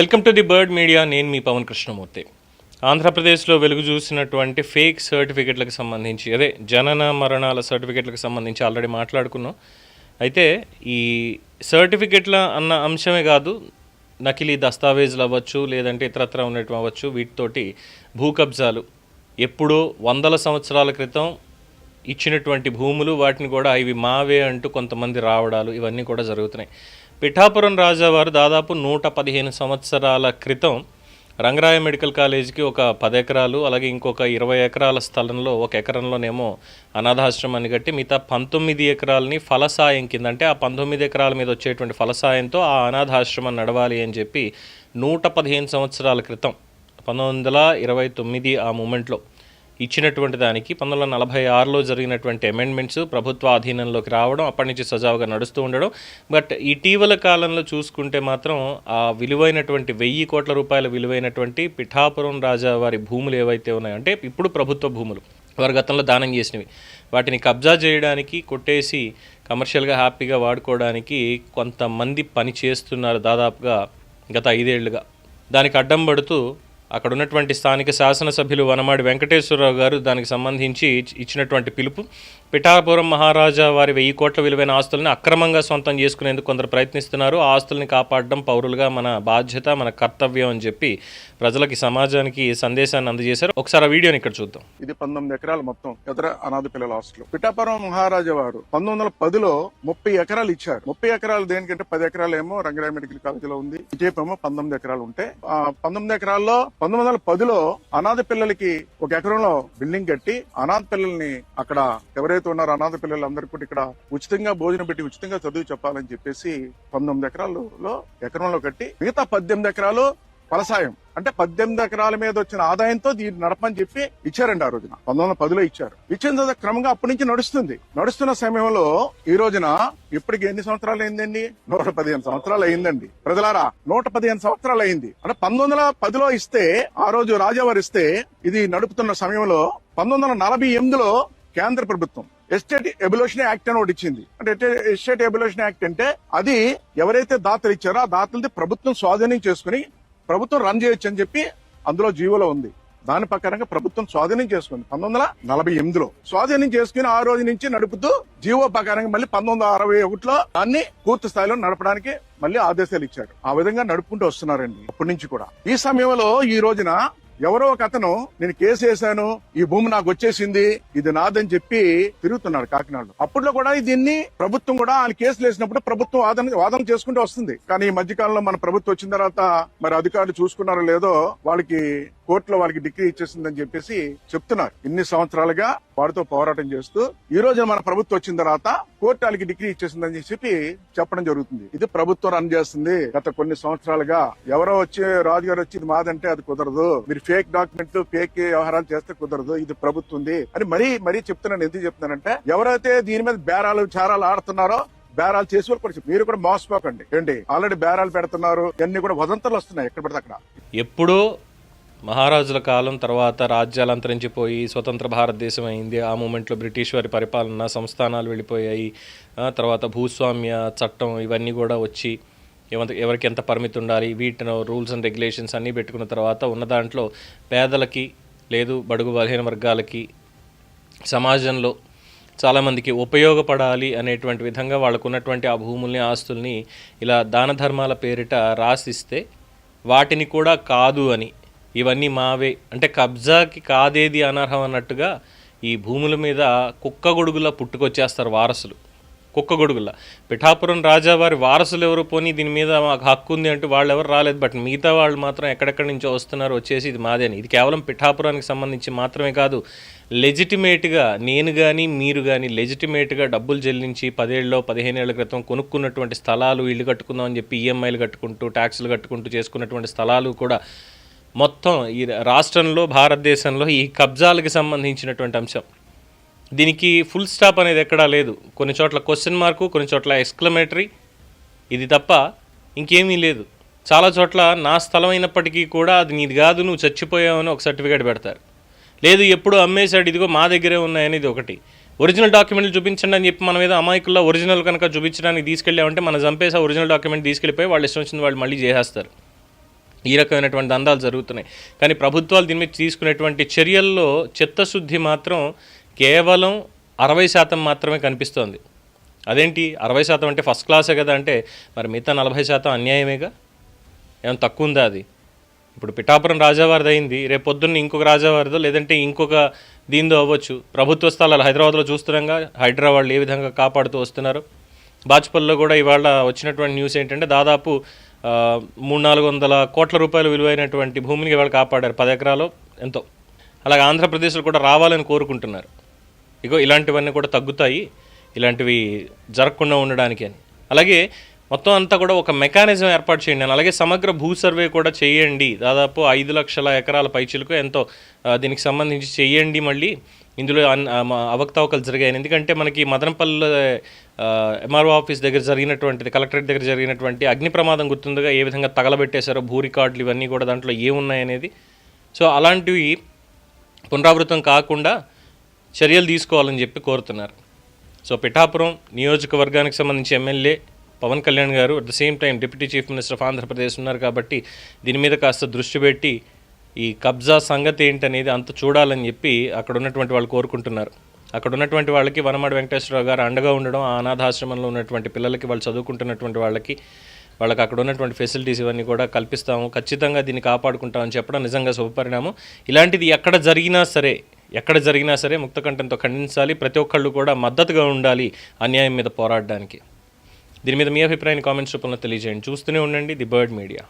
Welcome to the bird media. నేను మీ పవన్ కృష్ణమూర్తి. ఆంధ్రప్రదేశ్లో వెలుగు చూసినటువంటి ఫేక్ సర్టిఫికెట్లకు సంబంధించి అదే జనన మరణాల సర్టిఫికెట్లకు సంబంధించి ఆల్రెడీ మాట్లాడుకున్నాం. అయితే ఈ సర్టిఫికెట్ల అన్న అంశమే కాదు నకిలీ దస్తావేజులు అవ్వచ్చు లేదంటే ఇతరత్ర ఉండటం అవ్వచ్చు వీటితోటి భూ కబ్జాలు. ఎప్పుడో వందల సంవత్సరాల క్రితం ఇచ్చినటువంటి భూములు వాటిని కూడా ఇవి మావే అంటూ కొంతమంది రావడాలు ఇవన్నీ కూడా జరుగుతున్నాయి. పిఠాపురం రాజావారు దాదాపు నూట పదిహేను సంవత్సరాల క్రితం రంగరాయ మెడికల్ కాలేజీకి ఒక పది ఎకరాలు అలాగే ఇంకొక ఇరవై ఎకరాల స్థలంలో ఒక ఎకరంలోనేమో అనాథాశ్రమాన్ని కట్టి మిగతా పంతొమ్మిది ఎకరాలని ఫలసాయం కింద అంటే ఆ పంతొమ్మిది ఎకరాల మీద వచ్చేటువంటి ఫలసాయంతో ఆ అనాథాశ్రమం నడవాలి అని చెప్పి నూట పదిహేను సంవత్సరాల క్రితం పంతొమ్మిది వందల ఇరవై తొమ్మిది ఆ మూమెంట్లో ఇచ్చినటువంటి దానికి పంతొమ్మిది వందల నలభై ఆరులో జరిగినటువంటి అమెండ్మెంట్స్ ప్రభుత్వ ఆధీనంలోకి రావడం అప్పటి నుంచి సజావుగా నడుస్తూ ఉండడం. బట్ ఇటీవల కాలంలో చూసుకుంటే మాత్రం ఆ విలువైనటువంటి వెయ్యి కోట్ల రూపాయల విలువైనటువంటి పిఠాపురం రాజా వారి భూములు ఏవైతే ఉన్నాయో అంటే ఇప్పుడు ప్రభుత్వ భూములు వారు గతంలో దానం చేసినవి వాటిని కబ్జా చేయడానికి కొట్టేసి కమర్షియల్గా హ్యాపీగా వాడుకోవడానికి కొంతమంది పని చేస్తున్నారు దాదాపుగా గత ఐదేళ్ళుగా. దానికి అడ్డం పడుతూ అక్కడ ఉన్నటువంటి స్థానిక శాసనసభ్యులు వనమాడి వెంకటేశ్వరరావు గారు దానికి సంబంధించి ఇచ్చినటువంటి పిలుపు. పిఠాపురం మహారాజా వారి వెయ్యి కోట్ల విలువైన ఆస్తుల్ని అక్రమంగా సొంతం చేసుకునేందుకు కొందరు ప్రయత్నిస్తున్నారు. ఆ ఆస్తుల్ని కాపాడడం పౌరులుగా మన బాధ్యత మన కర్తవ్యం అని చెప్పి ప్రజలకి సమాజానికి సందేశాన్ని అందజేశారు. ఒకసారి ఆ వీడియోని ఇక్కడ చూద్దాం. ఇది పంతొమ్మిది ఎకరాలు మొత్తం ఇతర అనాథ పిల్లల హాస్టల్ పిఠాపురం మహారాజా వారు పంతొమ్మిది వందల పదిలో ముప్పై ఎకరాలు ఇచ్చారు. ముప్పై ఎకరాలు దేనికంటే పది ఎకరాలు ఏమో రంగరాయ మెడికల్ కాలేజీలో ఉంది. ఇటేపేమో పంతొమ్మిది ఎకరాలు ఉంటే ఆ పంతొమ్మిది ఎకరాల్లో పంతొమ్మిది వందల పదిలో అనాథ పిల్లలకి ఒక ఎకరంలో బిల్డింగ్ కట్టి అనాథ పిల్లల్ని అక్కడ ఎవరైతే ఉన్నారో అనాథ పిల్లలందరికీ కూడా ఇక్కడ ఉచితంగా భోజనం పెట్టి ఉచితంగా చదువు చెప్పాలని చెప్పేసి పంతొమ్మిది ఎకరాలలో ఎకరంలో కట్టి మిగతా పద్దెనిమిది ఎకరాలు ఫలసాయం అంటే పద్దెనిమిది ఎకరాల మీద వచ్చిన ఆదాయంతో దీన్ని నడపని చెప్పి ఇచ్చారండి ఆ రోజున. పంతొమ్మిది వందల పదిలో ఇచ్చారు. ఇచ్చిన తర్వాత క్రమంగా అప్పటి నుంచి నడుస్తుంది. నడుస్తున్న సమయంలో ఈ రోజున ఇప్పటికి ఎన్ని సంవత్సరాలు అయిందండి? నూట పదిహేను సంవత్సరాలు అయిందండి. ప్రజలారా నూట పదిహేను సంవత్సరాలు అయింది. అంటే పంతొమ్మిది వందల పదిలో ఇస్తే ఆ రోజు రాజావారు ఇస్తే ఇది నడుపుతున్న సమయంలో పంతొమ్మిది వందల నలభై ఎనిమిదిలో కేంద్ర ప్రభుత్వం ఎస్టేట్ ఎబులేషన్ యాక్ట్ అని ఒకటి ఇచ్చింది. అంటే ఎస్టేట్ ఎబులేషన్ యాక్ట్ అంటే అది ఎవరైతే దాతలు ఇచ్చారో ఆ దాతలది ప్రభుత్వం స్వాధీనం చేసుకుని ప్రభుత్వం రన్ చేయొచ్చు అని చెప్పి అందులో జీవోలో ఉంది. దాని ప్రకారంగా ప్రభుత్వం స్వాధీనం చేసుకుంది పంతొమ్మిది వందల నలభై ఎనిమిదిలో. స్వాధీనం చేసుకుని ఆ రోజు నుంచి నడుపుతూ జీవో ప్రకారంగా మళ్ళీ పంతొమ్మిది వందల అరవై ఒకటిలో దాన్ని పూర్తి స్థాయిలో నడపడానికి మళ్ళీ ఆదేశాలు ఇచ్చారు. ఆ విధంగా నడుపుకుంటూ వస్తున్నారండి అప్పటి నుంచి కూడా. ఈ సమయంలో ఈ రోజున ఎవరో ఒక అతను నేను కేసు వేశాను ఈ భూమి నాకు వచ్చేసింది ఇది నాదని చెప్పి తిరుగుతున్నాడు కాకినాడలో. అప్పట్లో కూడా దీన్ని ప్రభుత్వం కూడా ఆయన కేసులు వేసినప్పుడు ప్రభుత్వం వాదన వాదన చేసుకుంటూ వస్తుంది. కానీ ఈ మధ్యకాలంలో మన ప్రభుత్వం వచ్చిన తర్వాత మరి అధికారులు చూసుకున్నారో లేదో వాళ్ళకి కోర్టులో వాళ్ళకి డిగ్రీ ఇచ్చేసిందని చెప్పేసి చెప్తున్నారు. ఇన్ని సంవత్సరాలుగా వాడితో పోరాటం చేస్తూ ఈ రోజు మన ప్రభుత్వం వచ్చిన తర్వాత కోర్టు వాళ్ళకి డిగ్రీ ఇచ్చేసిందని చెప్పి చెప్పడం జరుగుతుంది. ఇది ప్రభుత్వం రన్ చేస్తుంది. గత కొన్ని సంవత్సరాలుగా ఎవరో వచ్చి రాజుగారు వచ్చి ఇది మాదంటే అది కుదరదు. మీరు ఫేక్ డాక్యుమెంట్ ఫేక్ వ్యవహారాలు చేస్తే కుదరదు. ఇది ప్రభుత్వం ఉంది. అని మరీ మరీ చెప్తున్నాను. ఎందుకు చెప్తున్నానంటే ఎవరైతే దీని మీద బేరాలు చారాలు ఆడుతున్నారో బేరాలు చేసి వాళ్ళు కూడా మీరు కూడా మోసపోకండి. ఏంటి? ఆల్రెడీ బేరాలు పెడుతున్నారు. ఇవన్నీ కూడా వదంతలు వస్తున్నాయి. ఎక్కడ పడితే అక్కడ. ఎప్పుడు మహారాజుల కాలం తర్వాత రాజ్యాలు అంతరించిపోయి స్వతంత్ర భారతదేశం అయింది. ఆ మూమెంట్లో బ్రిటిష్ వారి పరిపాలన సంస్థానాలు వెళ్ళిపోయాయి. తర్వాత భూస్వామ్య చట్టం ఇవన్నీ కూడా వచ్చి ఏమంత ఎవరికి ఎంత పరిమితి ఉండాలి వీటిని రూల్స్ అండ్ రెగ్యులేషన్స్ అన్నీ పెట్టుకున్న తర్వాత ఉన్న దాంట్లో పేదలకి లేదు బడుగు బలహీన వర్గాలకి సమాజంలో చాలామందికి ఉపయోగపడాలి అనేటువంటి విధంగా వాళ్ళకు ఉన్నటువంటి ఆ భూముల్ని ఆస్తుల్ని ఇలా దాన ధర్మాల పేరిట రాసిస్తే వాటిని కూడా కాదు అని ఇవన్నీ మావే. అంటే కబ్జాకి కాదేది అనర్హం అన్నట్టుగా ఈ భూముల మీద కుక్క గొడుగులా పుట్టుకొచ్చేస్తారు వారసులు. కుక్క గొడుగులా. పిఠాపురం రాజా వారి వారసులు ఎవరు? పోనీ దీని మీద మాకు హక్కు ఉంది అంటూ వాళ్ళు ఎవరు రాలేదు. బట్ మిగతా వాళ్ళు మాత్రం ఎక్కడెక్కడి నుంచో వస్తున్నారు వచ్చేసి ఇది మాదేని ఇది కేవలం పిఠాపురానికి సంబంధించి మాత్రమే కాదు. లెజిటిమేట్గా నేను కానీ మీరు కానీ లెజిటిమేట్గా డబ్బులు చెల్లించి పదేళ్ళలో పదిహేనేళ్ళ క్రితం కొనుక్కున్నటువంటి స్థలాలు ఇల్లు కట్టుకుందామని చెప్పి ఈఎంఐలు కట్టుకుంటూ ట్యాక్సులు కట్టుకుంటూ చేసుకున్నటువంటి స్థలాలు కూడా మొత్తం ఈ రాష్ట్రంలో భారతదేశంలో ఈ కబ్జాలకు సంబంధించినటువంటి అంశం. దీనికి ఫుల్ స్టాప్ అనేది ఎక్కడా లేదు. కొన్ని చోట్ల క్వశ్చన్ మార్కు కొన్ని చోట్ల ఎక్స్క్లమేటరీ ఇది తప్ప ఇంకేమీ లేదు. చాలా చోట్ల నా స్థలం అయినప్పటికీ కూడా అది నీది కాదు నువ్వు చచ్చిపోయావని ఒక సర్టిఫికేట్ పెడతారు. లేదు ఎప్పుడు అమ్మేశాడు ఇదిగో మా దగ్గరే ఉన్నాయని ఇది ఒకటి. ఒరిజినల్ డాక్యుమెంట్లు చూపించండి అని చెప్పి మనం ఏదో అమాయకుల్లో ఒరిజినల్ కనుక చూపించడానికి తీసుకెళ్ళామంటే మనం చంపేసి ఆ ఒరిజినల్ డాక్యుమెంట్ తీసుకెళ్ళిపోయి వాళ్ళు ఇష్టం వచ్చింది వాళ్ళు మళ్ళీ చేసేస్తారు. ఈ రకమైనటువంటి దందాలు జరుగుతున్నాయి. కానీ ప్రభుత్వాలు దీని మీద తీసుకునేటువంటి చర్యల్లో చిత్తశుద్ధి మాత్రం కేవలం అరవై శాతం మాత్రమే కనిపిస్తోంది. అదేంటి? అరవై శాతం అంటే ఫస్ట్ క్లాసే కదా అంటే మరి మిగతా నలభై శాతం అన్యాయమేగా? ఏమైనా తక్కువ ఉందా అది? ఇప్పుడు పిఠాపురం రాజావారిది అయింది రేపు పొద్దున్న ఇంకొక రాజావారిదో లేదంటే ఇంకొక దీనిదో అవ్వచ్చు. ప్రభుత్వ స్థలాలు హైదరాబాద్లో చూస్తున్నాగా హైదరాబాద్లో ఏ విధంగా కాపాడుతూ వస్తున్నారు? బాచుపల్లిలో కూడా ఇవాళ వచ్చినటువంటి న్యూస్ ఏంటంటే దాదాపు మూడు నాలుగు వందల కోట్ల రూపాయలు విలువైనటువంటి భూమిని వాళ్ళు కాపాడారు. పది ఎకరాలు ఎంతో. అలాగే ఆంధ్రప్రదేశ్లో కూడా రావాలని కోరుకుంటున్నారు. ఇగో ఇలాంటివన్నీ కూడా తగ్గుతాయి. ఇలాంటివి జరగకుండా ఉండడానికి అని. అలాగే మొత్తం అంతా కూడా ఒక మెకానిజం ఏర్పాటు చేయండి అని. అలాగే సమగ్ర భూ సర్వే కూడా చేయండి. దాదాపు ఐదు లక్షల ఎకరాల పైచిలకు ఎంతో దీనికి సంబంధించి చేయండి మళ్ళీ. ఇందులో అన్- అవకతవకలు జరిగాయి ఎందుకంటే మనకి మదనపల్లి ఎంఆర్ఓ ఆఫీస్ దగ్గర జరిగినటువంటిది కలెక్టరేట్ దగ్గర జరిగినటువంటి అగ్ని ప్రమాదం గుర్తుందిగా ఏ విధంగా తగలబెట్టేశారో భూ రికార్డులు ఇవన్నీ కూడా దాంట్లో ఏమున్నాయనేది. సో అలాంటివి పునరావృతం కాకుండా చర్యలు తీసుకోవాలని చెప్పి కోరుతున్నారు. సో పిఠాపురం నియోజకవర్గానికి సంబంధించి MLA Pavan Kalyan garu at the same time deputy chief minister of Andhra Pradesh ఉన్నారు కాబట్టి దీని మీద కాస్త దృష్టి పెట్టి ఈ కబ్జా సంగతి ఏంటనేది అంత చూడాలని చెప్పి అక్కడ ఉన్నటువంటి వాళ్ళు కోరుకుంటున్నారు. అక్కడ ఉన్నటువంటి వాళ్ళకి వనమాడి వెంకటేశ్వరరావు గారు అండగా ఉండడం ఆ అనాథాశ్రమంలో ఉన్నటువంటి పిల్లలకి వాళ్ళు చదువుకుంటున్నటువంటి వాళ్ళకి వాళ్ళకి అక్కడ ఉన్నటువంటి ఫెసిలిటీస్ ఇవన్నీ కూడా కల్పిస్తాము. ఖచ్చితంగా దీన్ని కాపాడుకుంటామని చెప్పడం నిజంగా శుభపరిణామం. ఇలాంటిది ఎక్కడ జరిగినా సరే ఎక్కడ జరిగినా సరే ముక్తకంఠంతో ఖండించాలి. ప్రతి ఒక్కళ్ళు కూడా మద్దతుగా ఉండాలి అన్యాయం మీద పోరాడడానికి. దీని మీద మీ అభిప్రాయాన్ని కామెంట్స్ రూపంలో తెలియజేయండి. చూస్తూనే ఉండండి ది బర్డ్ మీడియా.